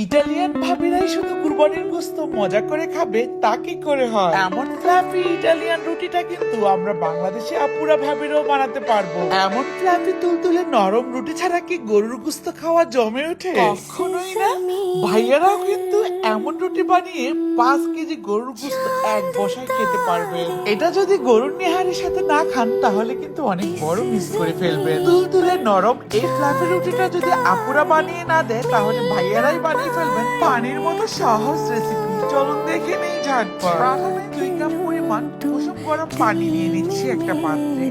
Italian ভাবিরাই শুধু কুরবানির গোস্ত মজা করে খাবে তা কি করে হয়? এমন ফ্লাফি ইটালিয়ান রুটিটা কিন্তু আমরা বাংলাদেশে আপুরা ভাবিরাও বানাতে পারব। এমন ফ্লাফি তুলতুলে নরম রুটি ছাড়া কি গরুর গোস্ত খাওয়া জমে ওঠে? কখনোই না। ভাইয়ারাও কিন্তু এমন রুটি বানিয়ে পাঁচ কেজি গরুর গোস্ত এক বসায় খেতে পারবে। এটা যদি গরুর নেহারের সাথে না খান তাহলে কিন্তু অনেক বড় মিস করে ফেলবেন তুলতুলে নরম এই ফ্লাফি রুটিটা যদি আপুরা বানিয়ে না দেয় তাহলে ভাইয়ারাই বানিয়ে ফেলবেন। পানির মতো সহজ রেসিপি চলুন দেখে নেই প্রথমে দুই কাপ পরিমাণ কুসুম গরম পানি একটা পাত্রে।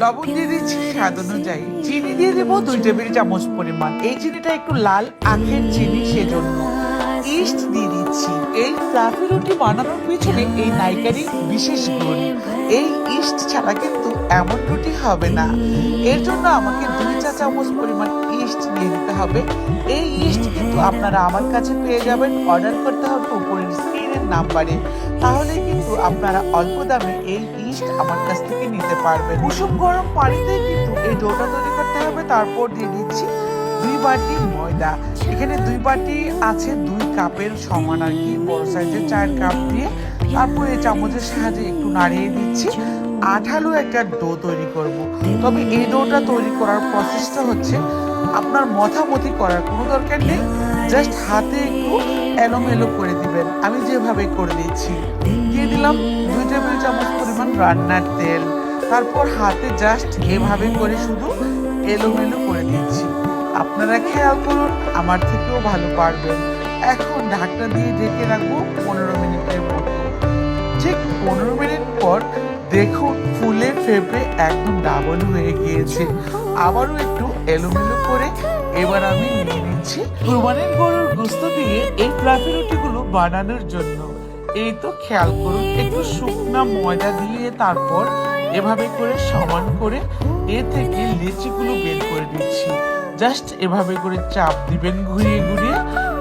লবণ দিয়ে দিচ্ছি স্বাদ অনুযায়ী। চিনি দিয়ে দেবো দুই টেবিল চামচ পরিমাণ। এই চিনিটা একটু লাল আখের চিনি সেজন্য। ইস্ট দিয়ে দিচ্ছি। এই ফ্লাফি রুটি বানানোর পিছনে এই নাইকারি বিশেষ গুণ। এই ইস্ট ছাড়া কিন্তু এমন রুটি হবে না। এর জন্য আমাকে দুই চা চামচ পরিমাণ ইস্ট দিয়ে দিতে হবে। এই ইস্ট কিন্তু আপনারা আমার কাছে পেয়ে যাবেন। অর্ডার করতে হবে উপরের স্ক্রিনের নাম্বারে। তাহলে কিন্তু আপনারা অল্প দামে এই ইস্ট আমার কাছ থেকে নিতে পারবেন। কুসুম গরম পানিতে কিন্তু এই ডোটা তৈরি করতে হবে। তারপর দিয়ে দিচ্ছি দুই বাটি ময়দা। এখানে দুই বাটি আছে দুই কাপের সমান আর কি। বড় সাইজের চার কাপ দিয়ে তারপর চামচের সাহায্যে একটু নাড়িয়ে দিচ্ছি। আঠালো একটা ডো তৈরি করব। তবে এই ডোটা তৈরি করার প্রসেসটা হচ্ছে আপনার মথামতি করার, কোনো দরকার নেই। জাস্ট হাতে একটু এলোমেলো করে দিবেন। আমি যেভাবে করে দিচ্ছি দিয়ে দিলাম দুই টেবিল চামচ পরিমাণ রান্নার তেল। তারপর হাতে জাস্ট এভাবে করে শুধু এলোমেলো করে দিচ্ছি। আপনারা খেয়াল করুন, আমার থেকেও ভালো পারবেন। এখন ঢাকনা দিয়ে ঢেকে রাখব পনেরো মিনিটের মতো। ঠিক পনেরো মিনিট পর দেখুন, ফুলে ফেপে একদম ডাবল হয়ে গিয়েছে। আবারও একটু এলোমেলো করে এবার আমি নিয়ে নিচ্ছি কুরবানির গরুর গোস্ত দিয়ে এই ফ্লাফি রুটিগুলো বানানোর জন্য। এই তো খেয়াল করুন, একটু শুকনা ময়দা দিয়ে তারপর এভাবে করে সমান করে এ থেকে লিচিগুলো বের করে দিচ্ছি। জাস্ট এভাবে করে চাপ দিবেন ঘুরিয়ে ঘুরিয়ে।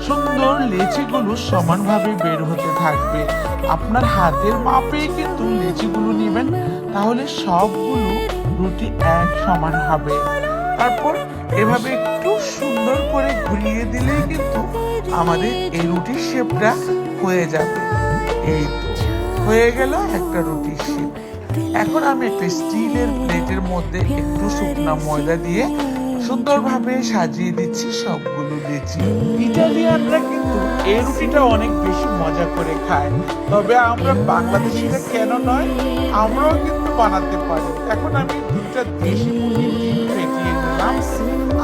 সুন্দর লেচিগুলো সমানভাবে বের হতে থাকবে। আপনার হাতের মাপে কিন্তু লেচিগুলো নেবেন, তাহলে সবগুলো রুটি এক সমান হবে। তারপর এভাবে একটু সুন্দর করে ঘুরিয়ে দিলেই কিন্তু আমাদের এই রুটির শেপটা হয়ে যাবে। এই হয়ে গেল একটা রুটির শেপ। এখন আমি একটা স্টিলের প্লেটের মধ্যে একটু শুকনা ময়দা দিয়ে সুন্দরভাবে সাজিয়ে দিচ্ছি সবগুলো লিচি। ইটালিয়ানরা কিন্তু এই রুটিটা অনেক বেশি মজা করে খায়। তবে আমরা বাংলাদেশিরা কেন নয়, আমরাও কিন্তু বানাতে পারি। এখন আমি দুটা দেশি মুরগির ডিম ফেটিয়ে নিলাম।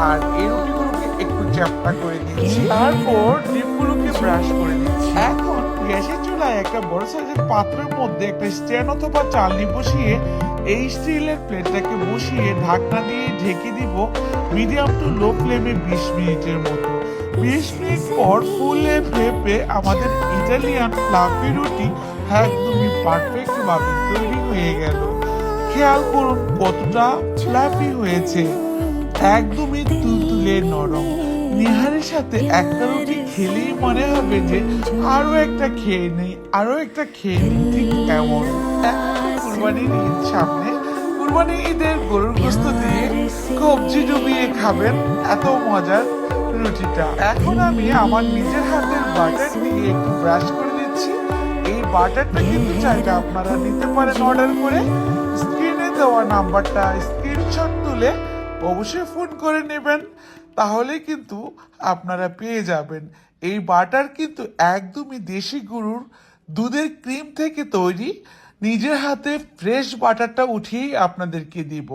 আর এই রুটিগুলোকে একটু চ্যাপটা করে দিচ্ছি। তারপর ডিমগুলোকে ব্রাশ করে দিচ্ছি। এখন গ্যাসের চুলায় একটা বড় সাইজের পাত্রের মধ্যে একটা স্ট্যান্ড অথবা চালনি বসিয়ে এই স্টিলের প্লেটটাকে বসিয়ে ঢাকনা দিয়ে ঢেকে দিব মিডিয়াম টু লো ফ্লেমে বিশ মিনিটের মতো। বিশ মিনিট পর ফুলে ফেপে আমাদের ইটালিয়ান ফ্লাফি রুটি একদমই পারফেক্ট ভাবে তৈরি হয়ে গেল। খেয়াল করুন কতটা ফ্লাফি হয়েছে। একদমই তুলতুলে নরম। নিহারের সাথে একটা রুটি খেলেই মনে হবে যে আরও একটা খেয়ে নেই আরও একটা খেয়ে নেই ঠিক এমন। এখন কুরবানির ঈদ সামনে। কুরবানির ঈদের গরুর গোস্ত দিয়ে কবজি ডুবিয়ে খাবেন এত মজার রুটিটা। এখন আমি আমার নিজের হাতের বাটার দিয়ে একটু ব্রাশ করে দিচ্ছি এই বাটারটা কিন্তু চাইলে আপনারা নিতে পারেন অর্ডার করে। স্ক্রিনে দেওয়া নাম্বারটা স্ক্রিনশট তুলে অবশ্যই ফোন করে নেবেন তাহলে কিন্তু আপনারা পেয়ে যাবেন। এই বাটার কিন্তু একদমই দেশি গরুর দুধের ক্রিম থেকে তৈরি। নিজের হাতে ফ্রেশ বাটারটা উঠিয়েই আপনাদেরকে দিব।